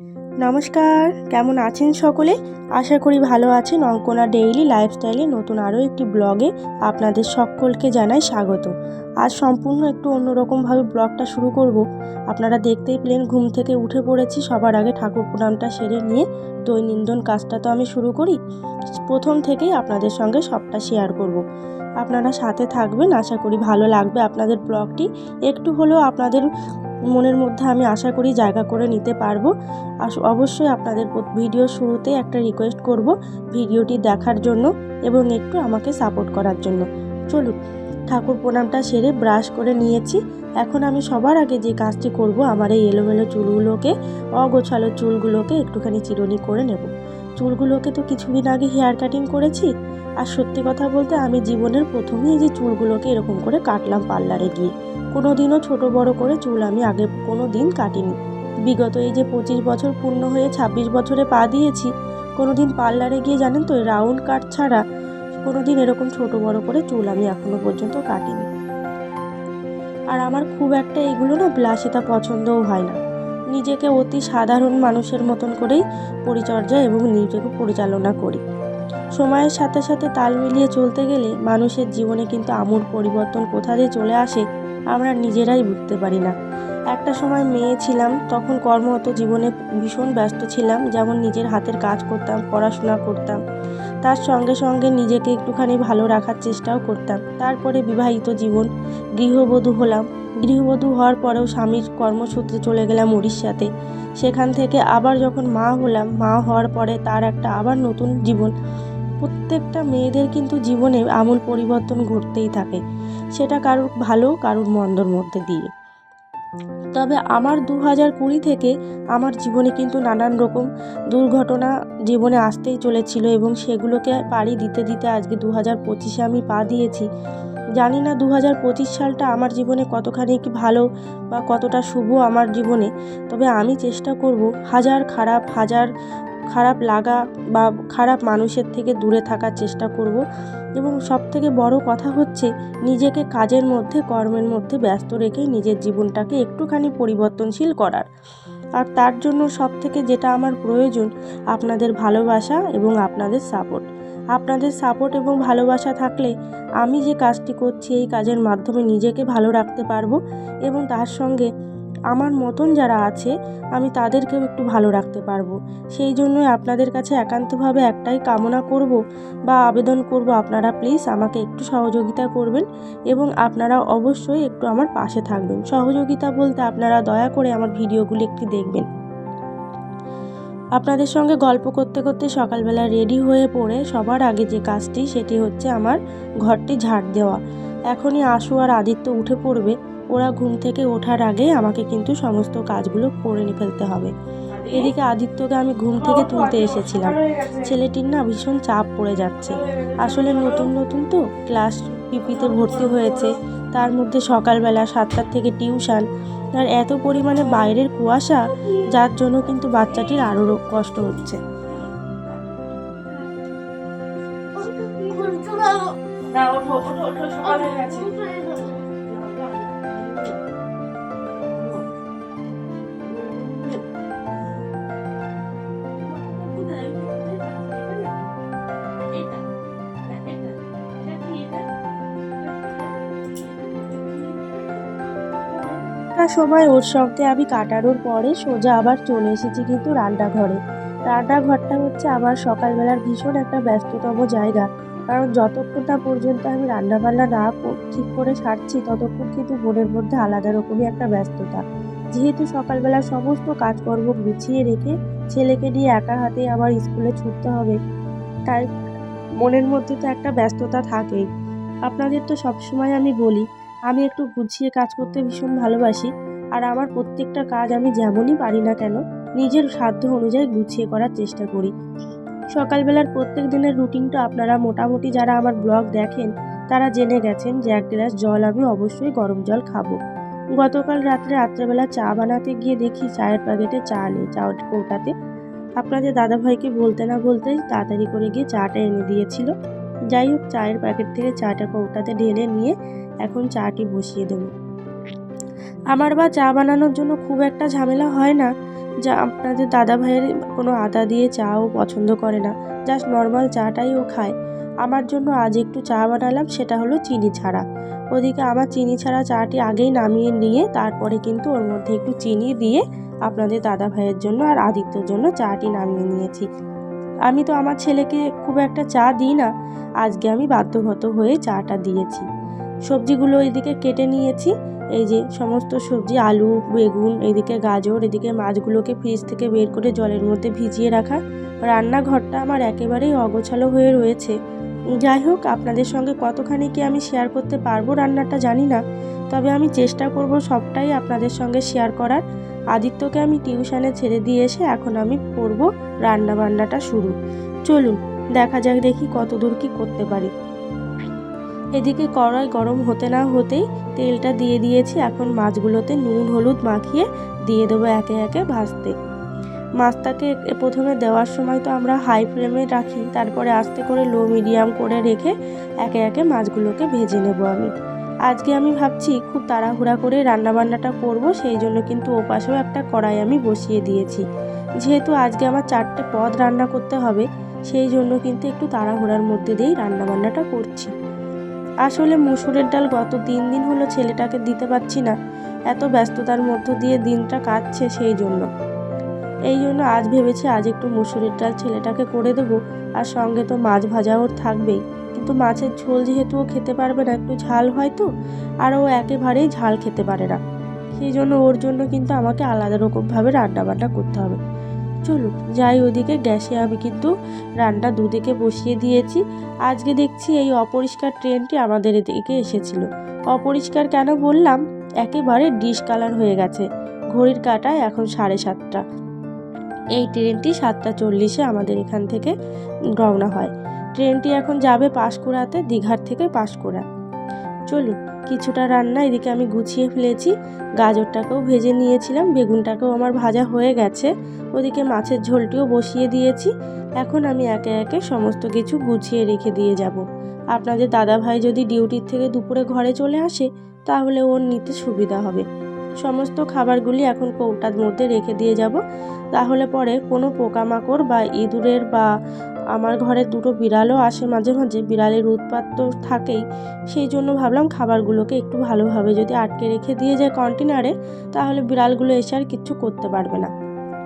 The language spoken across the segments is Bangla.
নমস্কার, কেমন আছেন সকলে? আশা করি ভালো আছেন অঙ্কনা ডেইলি লাইফস্টাইলে নতুন আরও একটি ব্লগে আপনাদের সকলকে জানাই স্বাগত। আজ সম্পূর্ণ একটু অন্যরকমভাবে ব্লগটা শুরু করব। আপনারা দেখতেই পেলেন ঘুম থেকে উঠে পড়েছি, সবার আগে ঠাকুর প্রণামটা সেরে নিয়ে দৈনন্দিন কাজটা তো আমি শুরু করি। প্রথম থেকেই আপনাদের সঙ্গে সবটা শেয়ার করব। আপনারা সাথে থাকবেন, আশা করি ভালো লাগবে আপনাদের ব্লগটি। একটু হলেও আপনাদের মনের মধ্যে আমি আশা করি জায়গা করে নিতে পারব। অবশ্যই আপনাদের ভিডিও শুরুতে একটা রিকোয়েস্ট করব ভিডিওটি দেখার জন্য এবং একটু আমাকে সাপোর্ট করার জন্য। চলুন, ঠাকুর প্রণামটা সেরে ব্রাশ করে নিয়েছি। এখন আমি সবার আগে যে কাজটি করব, আমার এই এলোমেলো চুলগুলোকে, অগোছালো চুলগুলোকে একটুখানি চিরুনি করে নেব। চুলগুলোকে তো কিছুদিন আগে হেয়ার কাটিং করেছি। আর সত্যি কথা বলতে আমি জীবনের প্রথমেই যে চুলগুলোকে এরকম করে কাটলাম পার্লারে গিয়ে। কোনো দিনও ছোটো বড় করে চুল আমি আগে কোনো দিন কাটিনি। বিগত এই যে পঁচিশ বছর পূর্ণ হয়ে ছাব্বিশ বছরে পা দিয়েছি কোনো দিন পার্লারে গিয়ে জানেন তো রাউন্ড কাট ছাড়া কোনো দিন এরকম ছোট বড় করে চুল আমি এখনও পর্যন্ত কাটিনি। আর আমার খুব একটা এগুলো না বিলাসিতা পছন্দও হয় না। নিজেকে অতি সাধারণ মানুষের মতন করেই পরিচর্যা এবং নিজেকে পরিচালনা করি। সময়ের সাথে সাথে তাল মিলিয়ে চলতে গেলে মানুষের জীবনে কিন্তু আমূল পরিবর্তন কোথা দিয়ে চলে আসে আমরা নিজেরাই বুঝতে পারি না। একটা সময় মেয়ে ছিলাম, তখন কর্মরত জীবনে ভীষণ ব্যস্ত ছিলাম, যেমন নিজের হাতের কাজ করতাম, পড়াশোনা করতাম। তার সঙ্গে সঙ্গে নিজেকে একটুখানি ভালো রাখার চেষ্টাও করতাম। তারপরে বিবাহিত জীবন, গৃহবধূ হলাম গৃহবধূ হওয়ার পরেও স্বামীর কর্মসূত্রে চলে গেলাম উড়িষ্যাতে। সেখান থেকে আবার যখন মা হলাম, মা হওয়ার পরে তার একটা আবার নতুন জীবন। প্রত্যেকটা মেয়েদের কিন্তু জীবনে আমূল পরিবর্তন ঘটতেই থাকে। সেটা কারোর ভালো, কারোর মন্দর মধ্যে দিয়ে। তবে আমার দু হাজার কুড়ি থেকে আমার জীবনে কিন্তু নানান রকম দুর্ঘটনা জীবনে আসতেই চলেছিল এবং সেগুলোকে পাড়ি দিতে দিতে আজকে দু হাজার পঁচিশে আমি পা দিয়েছি। জানি না দু হাজার পঁচিশ সালটা আমার জীবনে কতখানি ভালো বা কতটা শুভ আমার জীবনে, তবে আমি চেষ্টা করব হাজার খারাপ হাজার খারাপ লাগা বা খারাপ মানুষের থেকে দূরে থাকার চেষ্টা করব এবং সব থেকে বড় কথা হচ্ছে নিজেকে কাজের মধ্যে, কর্মের মধ্যে ব্যস্ত রেখে নিজের জীবনটাকে একটুখানি পরিবর্তনশীল করার। আর তার জন্য সব থেকে যেটা আমার প্রয়োজন, আপনাদের ভালোবাসা এবং আপনাদের সাপোর্ট আপনাদের সাপোর্ট এবং ভালোবাসা থাকলে আমি যে কাজটি করছি, এই কাজের মাধ্যমে নিজেকে ভালো রাখতে পারব এবং তার সঙ্গে আমার মতন যারা আছে, আমি তাদেরকেও একটু ভালো রাখতে পারব। সেই জন্যই আপনাদের কাছে একান্তভাবে একটাই কামনা করব বা আবেদন করব, আপনারা প্লিজ আমাকে একটু সহযোগিতা করবেন এবং আপনারা অবশ্যই একটু আমার পাশে থাকবেন। সহযোগিতা বলতে আপনারা দয়া করে আমার ভিডিওগুলি একটু দেখবেন। আপনাদের সঙ্গে গল্প করতে করতে সকালবেলা রেডি হয়ে পড়ে সবার আগে যে কাজটি, সেটি হচ্ছে আমার ঘরটি ঝাড় দেওয়া। এখনই আশু আর আদিত্য উঠে পড়বে। ওরা ঘুম থেকে ওঠার আগে আমাকে কিন্তু সমস্ত কাজগুলো করে নিয়ে ফেলতে হবে। এদিকে আদিত্যকে আমি ঘুম থেকে তুলতে এসেছিলাম। ছেলেটির না ভীষণ চাপ পড়ে যাচ্ছে। আসলে নতুন নতুন তো ক্লাস পিপিতে ভর্তি হয়েছে। তার মধ্যে সকালবেলা সাতটার থেকে টিউশন আর এত পরিমাণে বাইরের কুয়াশা যার জন্য কিন্তু বাচ্চাটির আরও কষ্ট হচ্ছে। না ওঠো ওঠো ওঠো সকাল হয়ে গেছে। সময় ওর সঙ্গে আমি কাটানোর পরে সোজা আবার চলে এসেছি কিন্তু রান্নাঘরে। রান্নাঘরটা হচ্ছে আমার সকালবেলার ভীষণ একটা ব্যস্ততম জায়গা। কারণ যতক্ষণ না পর্যন্ত আমি রান্নাবান্না না ঠিক করে সারছি, ততক্ষণ কিন্তু মনের মধ্যে আলাদা রকমই একটা ব্যস্ততা। যেহেতু সকালবেলা সমস্ত কাজকর্ম গুছিয়ে রেখে ছেলেকে নিয়ে একা হাতে আবার স্কুলে ছুটতে হবে, তাই মনের মধ্যে তো একটা ব্যস্ততা থাকেই। আপনাদের তো সবসময় আমি বলি আমি একটু গুছিয়ে কাজ করতে ভীষণ ভালোবাসি, আর আমার প্রত্যেকটা কাজ আমি যেমনই পারি না কেন, নিজের সাধ্য অনুযায়ী গুছিয়ে করার চেষ্টা করি। সকালবেলার প্রত্যেক দিনের রুটিনটা আপনারা মোটামুটি যারা আমার ব্লগ দেখেন, তারা জেনে গেছেন যে এক গ্লাস জল আমি অবশ্যই গরম জল খাব। গতকাল রাত্রে রাত্রেবেলা চা বানাতে গিয়ে দেখি চায়ের প্যাকেটে চা নেই, চা কৌটাতে আপনাদের দাদাভাইকে বলতে না বলতেই তাড়াতাড়ি করে গিয়ে চাটা এনে দিয়েছিল। যাই হোক, চায়ের প্যাকেট থেকে চাটা কৌটাতে ঢেলে নিয়ে এখন চাটি বসিয়ে দেবো। আমার বা চা বানানোর জন্য খুব একটা ঝামেলা হয় না। যা আপনাদের দাদা ভাইয়ের কোনো আদা দিয়ে চাও পছন্দ করে না। জাস্ট নর্মাল চাটাই ও খায়। আমার জন্য আজ একটু চা বানালাম, সেটা হলো চিনি ছাড়া। ওদিকে আমার চিনি ছাড়া চাটি আগেই নামিয়ে নিয়ে, তারপরে কিন্তু ওর মধ্যে একটু চিনি দিয়ে আপনাদের দাদা ভাইয়ের জন্য আর আদিত্যর জন্য চাটি নামিয়ে নিয়েছি। আমি তো আমার ছেলেকে খুব একটা চা দিই না। আজকে আমি বাধ্যগত হয়ে চাটা দিয়েছি। সবজিগুলো এদিকে কেটে নিয়েছি। এই যে সমস্ত সবজি, আলু, বেগুন, এদিকে গাজর, এদিকে মাছগুলোকে ফ্রিজ থেকে বের করে জলের মধ্যে ভিজিয়ে রাখা। রান্নাঘরটা আমার একেবারেই অগোছালো হয়ে রয়েছে। যাই হোক, আপনাদের সঙ্গে কতখানি কি আমি শেয়ার করতে পারব রান্নাটা জানি না। তবে আমি চেষ্টা করব সবটাই আপনাদের সঙ্গে শেয়ার করার। আদিত্যকে আমি টিউশানে ছেড়ে দিয়ে এসে এখন আমি করব রান্না বান্নাটা শুরু। চলুন, দেখা যাক দেখি কত দূর কি করতে পারি। এদিকে কড়াই গরম হতে না হতেই তেলটা দিয়ে দিয়েছি, এখন মাছগুলোতে নুন, হলুদ মাখিয়ে দিয়ে দেবো একে একে ভাজতে। মাছটাকে প্রথমে দেওয়ার সময় তো আমরা হাই ফ্লেমে রাখি, তারপরে আস্তে করে লো মিডিয়াম করে রেখে একে একে মাছগুলোকে ভেজে নেব আমি। আজকে আমি ভাবছি খুব তাড়াহুড়া করে রান্নাবান্নাটা করব, সেই জন্য কিন্তু ওপাশেও একটা কড়াই আমি বসিয়ে দিয়েছি। যেহেতু আজকে আমার চারটে পদ রান্না করতে হবে, সেই জন্য কিন্তু একটু তাড়াহুড়ার মধ্যে দিয়েই রান্নাবান্নাটা করছি। আসলে মুসুরের ডাল গত তিন দিন হলো ছেলেটাকে দিতে পারছি না, এত ব্যস্ততার মধ্য দিয়ে দিনটা কাটছে সেই জন্য। এই জন্য আজ ভেবেছি আজ একটু মুসুরের ডাল ছেলেটাকে করে দেবো, আর সঙ্গে তো মাছ ভাজা ওর থাকবেই। কিন্তু মাছের ঝোল যেহেতু ও খেতে পারবে না, একটু ঝাল হয় তো, আর ও একেবারেই ঝাল খেতে পারে না। সেই জন্য ওর জন্য কিন্তু আমাকে আলাদা রকমভাবে রান্না বান্না করতে হবে। চলুন যাই ওদিকে, গ্যাসে আমি কিন্তু রান্না দুদিকে বসিয়ে দিয়েছি। আজকে দেখছি এই অপরিষ্কার ট্রেনটি আমাদের এদিকে এসেছিল। অপরিষ্কার কেন বললাম? একেবারে ডিশ কালার হয়ে গেছে। ঘড়ির কাটায় এখন সাড়ে সাতটা। এই ট্রেনটি সাতটা চল্লিশে আমাদের এখান থেকে রওনা হয়। ট্রেনটি এখন যাবে পাঁশকুড়াতে, দীঘার থেকে পাঁশকুড়া। চলুন, কিছুটা রান্না, এদিকে আমি গুছিয়ে ফেলেছি। গাজরটাকেও ভেজে নিয়েছিলাম, বেগুনটাকেও আমার ভাজা হয়ে গেছে। ওদিকে মাছের ঝোলটিও বসিয়ে দিয়েছি। এখন আমি একে একে সমস্ত কিছু গুছিয়ে রেখে দিয়ে যাব। আপনাদের দাদা ভাই যদি ডিউটির থেকে দুপুরে ঘরে চলে আসে, তাহলে ওর নিতে সুবিধা হবে। সমস্ত খাবারগুলি এখন কৌটার মধ্যে রেখে দিয়ে যাব। তাহলে পরে কোনো পোকামাকড় বা ইঁদুরের বা আমার ঘরে দুটো বিড়ালও আসে মাঝে মাঝে, বিড়ালের উৎপাত তো থাকেই। সেই জন্য ভাবলাম খাবারগুলোকে একটু ভালোভাবে যদি আটকে রেখে দিয়ে যায় কন্টেনারে, তাহলে বিড়ালগুলো এসে আর কিচ্ছু করতে পারবে না।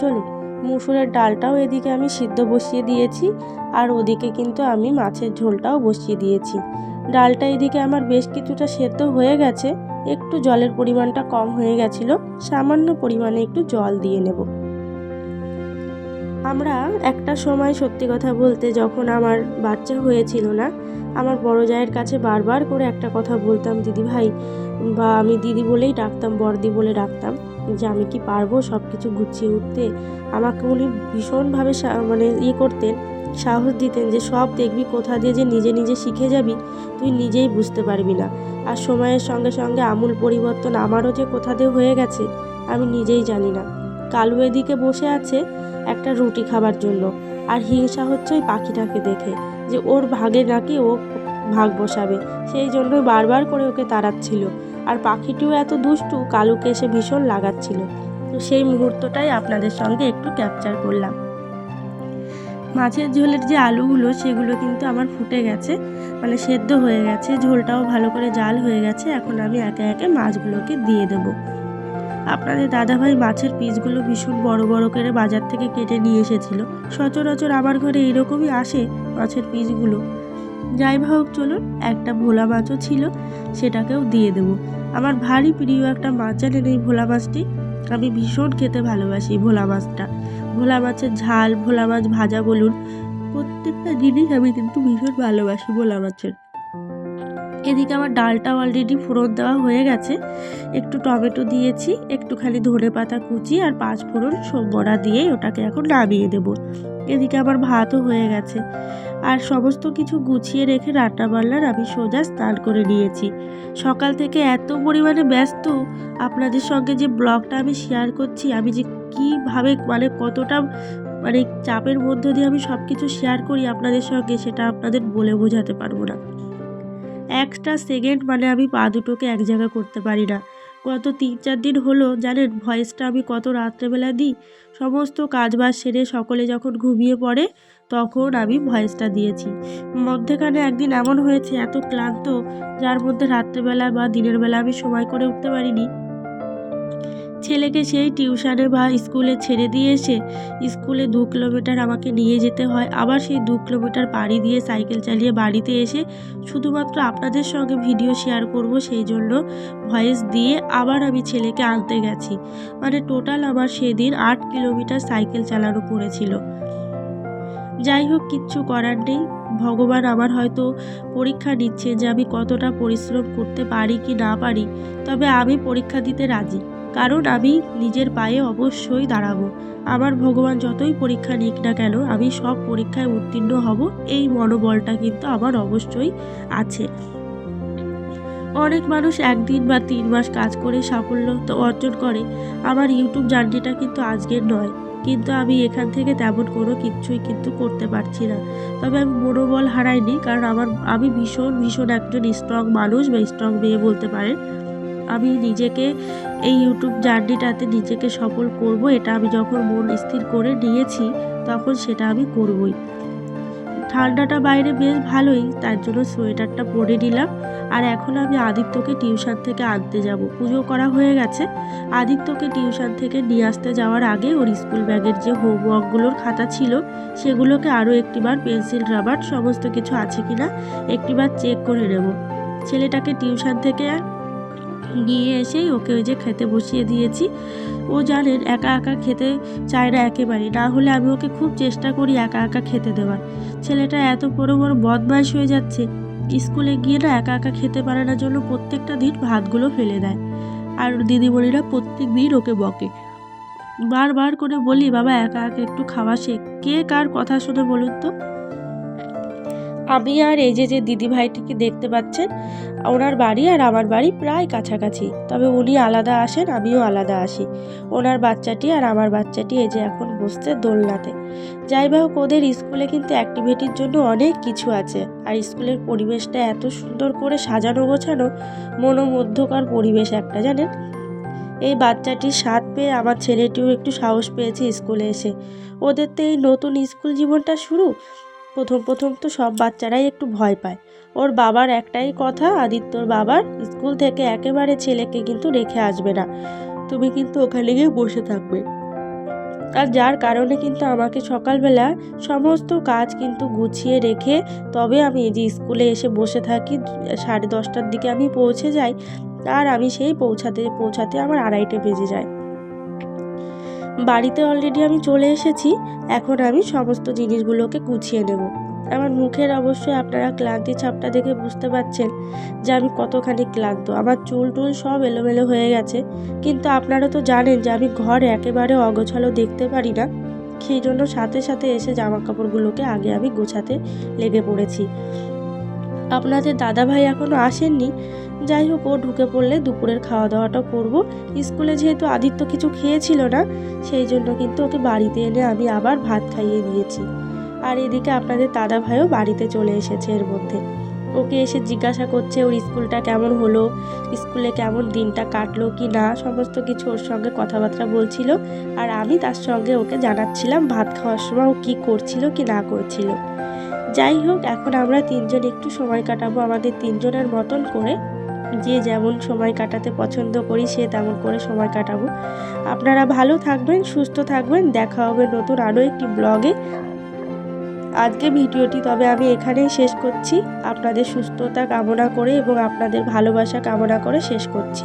চলুন, মুসুরের ডালটাও এদিকে আমি সিদ্ধ বসিয়ে দিয়েছি, আর ওদিকে কিন্তু আমি মাছের ঝোলটাও বসিয়ে দিয়েছি। ডালটা এদিকে আমার বেশ কিছুটা সেদ্ধ হয়ে গেছে, একটু জলের পরিমাণটা কম হয়ে গেছিল, সামান্য পরিমাণে একটু জল দিয়ে নেব। আমরা একটা সময় সত্যি কথা বলতে যখন আমার বাচ্চা হয়েছিল না, আমার বড় জায়ের কাছে বারবার করে একটা কথা বলতাম, দিদি ভাই, বা আমি দিদি বলেই ডাকতাম, বড়দি বলে ডাকতাম যে আমি কি পারব সব কিছু গুছিয়ে উঠতে? আমাকে উনি ভীষণভাবে মানে ইয়ে করতেন, সাহস দিতেন যে সব দেখবি, কোথা দিয়ে যে নিজে নিজে শিখে যাবি, তুই নিজেই বুঝতে পারবি না। আর সময়ের সঙ্গে সঙ্গে আমূল পরিবর্তন আমারও যে কোথা দিয়ে হয়ে গেছে, আমি নিজেই জানি না। কালু এদিকে বসে আছে একটা রুটি খাবার জন্য। আর হিংসা হচ্ছে ওই পাখিটাকে দেখে যে ওর ভাগে নাকি ও ভাগ বসাবে। সেই জন্য বারবার করে ওকে তাড়াচ্ছিল। আর পাখিটিও এত দুষ্টু, কালুকে এসে ভীষণ লাগাচ্ছিল। তো সেই মুহূর্তটাই আপনাদের সঙ্গে একটু ক্যাপচার করলাম। মাছের ঝোলের যে আলুগুলো, সেগুলো কিন্তু আমার ফুটে গেছে। মানে সেদ্ধ হয়ে গেছে, ঝোলটাও ভালো করে জাল হয়ে গেছে। এখন আমি একে একে মাছগুলোকে দিয়ে দেবো। আপনাদের দাদাভাই মাছের পিসগুলো ভীষণ বড় বড় করে বাজার থেকে কেটে নিয়ে এসেছিল। সচরাচর আমার ঘরে এরকমই আসে মাছের পিসগুলো। যাই হোক, চলুন, একটা ভোলা মাছও ছিল, সেটাকেও দিয়ে দেবো। আমার ভারী প্রিয় একটা মাছ জানেন এই ভোলা মাছটি? আমি ভীষণ খেতে ভালোবাসি ভোলা মাছটা। ভোলা মাছের ঝাল, ভোলা মাছ ভাজা বলুন, প্রত্যেকটা জিনিস আমি কিন্তু ভীষণ ভালোবাসি ভোলা মাছের। এদিকে আমার ডালটা অলরেডি ফোড়ন দেওয়া হয়ে গেছে। একটু টমেটো দিয়েছি, একটুখানি ধনে পাতা কুচি আর পাঁচ ফোড়ন বড়া দিয়ে ওটাকে এখন নামিয়ে দেবো। এদিকে আমার ভাতও হয়ে গেছে। আর সমস্ত কিছু গুছিয়ে রেখে রান্না বান্নার আমি সোজা স্নান করে নিয়েছি। সকাল থেকে এত পরিমাণে ব্যস্ত, আপনাদের সঙ্গে যে ব্লগটা আমি শেয়ার করছি, আমি যে কীভাবে মানে কতটা মানে চাপের মধ্য দিয়ে আমি সব কিছু শেয়ার করি আপনাদের সঙ্গে, সেটা আপনাদের বলে বোঝাতে পারব না। একটা সেকেন্ড মানে আমি পা দুটোকে এক জায়গা করতে পারি না। গত তিন চার দিন হলো, জানেন ভয়েসটা আমি কত রাত্রেবেলা দিই? সমস্ত কাজবাজ সেরে সকলে যখন ঘুমিয়ে পড়ে, তখন আমি ভয়েসটা দিয়েছি। মধ্যেখানে একদিন এমন হয়েছে, এত ক্লান্ত, যার মধ্যে রাত্রেবেলা বা দিনের বেলা আমি সময় করে উঠতে পারিনি। ছেলেকে সেই টিউশনে বা স্কুলে ছেড়ে দিয়ে এসে স্কুলে দু কিলোমিটার আমাকে নিয়ে যেতে হয়। আবার সেই দু কিলোমিটার পাড়ি দিয়ে সাইকেল চালিয়ে বাড়িতে এসে শুধুমাত্র আপনাদের সঙ্গে ভিডিও শেয়ার করব সেই জন্য ভয়েস দিয়ে আবার আমি ছেলেকে আনতে গেছি। মানে টোটাল আমার সেদিন আট কিলোমিটার সাইকেল চালানো পড়েছিল। যাই হোক, কিচ্ছু করার নেই। ভগবান আমার হয়তো পরীক্ষা নিচ্ছে যে আমি কতটা পরিশ্রম করতে পারি কি না পারি, তবে আমি পরীক্ষা দিতে রাজি। কারণ আমি নিজের পায়ে অবশ্যই দাঁড়াবো। আমার ভগবান যতই পরীক্ষা নিক না কেন, আমি সব পরীক্ষায় উত্তীর্ণ হব, এই মনোবলটা কিন্তু আমার অবশ্যই আছে। অনেক মানুষ একদিন বা তিন মাস কাজ করে সাফল্য অর্জন করে। আমার ইউটিউব জার্নিটা কিন্তু আজকের নয়। কিন্তু আমি এখান থেকে তেমন কোনো কিছুই কিন্তু করতে পারছি না। তবে আমি মনোবল হারাইনি, কারণ আমার, আমি ভীষণ ভীষণ একজন স্ট্রং মানুষ বা স্ট্রং মেয়ে বলতে পারেন। আমি নিজেকে এই ইউটিউব জার্নিটাতে নিজেকে সফল করব, এটা আমি যখন মন স্থির করে নিয়েছি, তখন সেটা আমি করবই। ঠান্ডাটা বাইরে বেশ ভালোই, তার জন্য সোয়েটারটা পরে নিলাম। আর এখন আমি আদিত্যকে টিউশন থেকে আনতে যাব। পুজো করা হয়ে গেছে। আদিত্যকে টিউশন থেকে নিয়ে আসতে যাওয়ার আগে ওর স্কুল ব্যাগের যে হোমওয়ার্কগুলোর খাতা ছিল, সেগুলোকে আরও একটিবার পেন্সিল, রাবার, সমস্ত কিছু আছে কি না একটিবার চেক করে নেব। ছেলেটাকে টিউশন থেকে নিয়ে এসেই ওকে ওই যে খেতে বসিয়ে দিয়েছি। ও জানেন একা একা খেতে চায় না একেবারেই না হলে আমি ওকে খুব চেষ্টা করি একা একা খেতে দেওয়ার। ছেলেটা এত বড় বড় বদমাইশ হয়ে যাচ্ছে। স্কুলে গিয়ে না একা একা খেতে পারে না জন্য প্রত্যেকটা দিন ভাতগুলো ফেলে দেয়। আর দিদিমণিরা প্রত্যেক দিন ওকে বকে। বারবার করে বলি, বাবা, একা একা একটু খাওয়া শেখ। কে কার কথা শুনে বলুন তো? আমি আর এই যে যে দিদি ভাইটিকে দেখতে পাচ্ছেন, ওনার বাড়ি আর আমার বাড়ি প্রায় কাছাকাছি। তবে উনি আলাদা আসেন, আমিও আলাদা আসি। ওনার বাচ্চাটি আর আমার বাচ্চাটি এই যে এখন বসছে দোলনাতে। যাই হোক, ওদের স্কুলে কিন্তু অ্যাক্টিভিটির জন্য অনেক কিছু আছে। আর স্কুলের পরিবেশটা এত সুন্দর করে সাজানো গোছানো, মনোমুগ্ধকর পরিবেশ একটা, জানেন? এই বাচ্চাটির স্বাদ পেয়ে আমার ছেলেটিও একটু সাহস পেয়েছে স্কুলে এসে। ওদের তো এই নতুন স্কুল জীবনটা শুরু। প্রথম প্রথম তো সব বাচ্চারাই একটু ভয় পায়। ওর বাবার একটাই কথা, আদিত্যর বাবার, স্কুল থেকে একেবারে ছেলেকে কিন্তু রেখে আসবে না। তুমি কিন্তু ওখানে গিয়ে বসে থাকবে। আর যার কারণে কিন্তু আমাকে সকালবেলা সমস্ত কাজ কিন্তু গুছিয়ে রেখে তবে আমি এই যে স্কুলে এসে বসে থাকি, সাড়ে দশটার দিকে আমি পৌঁছে যাই, আর আমি সেই পৌঁছাতে পৌঁছাতে আমার আড়াইটে বেজে যায়। বাড়িতে অলরেডি আমি চলে এসেছি, এখন আমি সমস্ত জিনিসগুলোকে গুছিয়ে নেব। আমার মুখের অবশ্যই আপনারা ক্লান্তি ছাপটা দেখে বুঝতে পারছেন যে আমি কতখানি ক্লান্ত। আমার চুল টুল সব এলোমেলো হয়ে গেছে, কিন্তু আপনারা তো জানেন যে আমি ঘর একেবারে অগোছালো দেখতে পারি না। সেই জন্য সাথে সাথে এসে জামা কাপড়গুলোকে আগে আমি গোছাতে লেগে পড়েছি। আপনাদের দাদাভাই এখনও আসেননি। যাই হোক, ও ঢুকে পড়লে দুপুরের খাওয়া দাওয়াটা করব। স্কুলে যেহেতু আদিত্য কিছু খেয়েছিল না, সেই জন্য কিন্তু ওকে বাড়িতে এনে আমি আবার ভাত খাইয়ে দিয়েছি। আর এদিকে আপনাদের দাদা ভাইও বাড়িতে চলে এসেছে এর মধ্যে। ওকে এসে জিজ্ঞাসা করছে, ওর স্কুলটা কেমন হলো? স্কুলে কেমন দিনটা কাটলো কি না? সমস্ত কিছু ওর সঙ্গে কথাবার্তা বলছিল। আর আমি তার সঙ্গে ওকে জানাচ্ছিলাম ভাত খাওয়ার সময় ও কী করছিল কি না করছিল। যাই হোক, এখন আমরা তিনজন একটু সময় কাটাবো। আমাদের তিনজনের মতন করে যে যেমন সময় কাটাতে পছন্দ করি, সে তেমন করে সময় কাটাবো। আপনারা ভালো থাকবেন, সুস্থ থাকবেন। দেখা হবে নতুন আরও একটি ব্লগে। আজকে ভিডিওটি তবে আমি এখানেই শেষ করছি। আপনাদের সুস্থতা কামনা করে এবং আপনাদের ভালোবাসা কামনা করে শেষ করছি।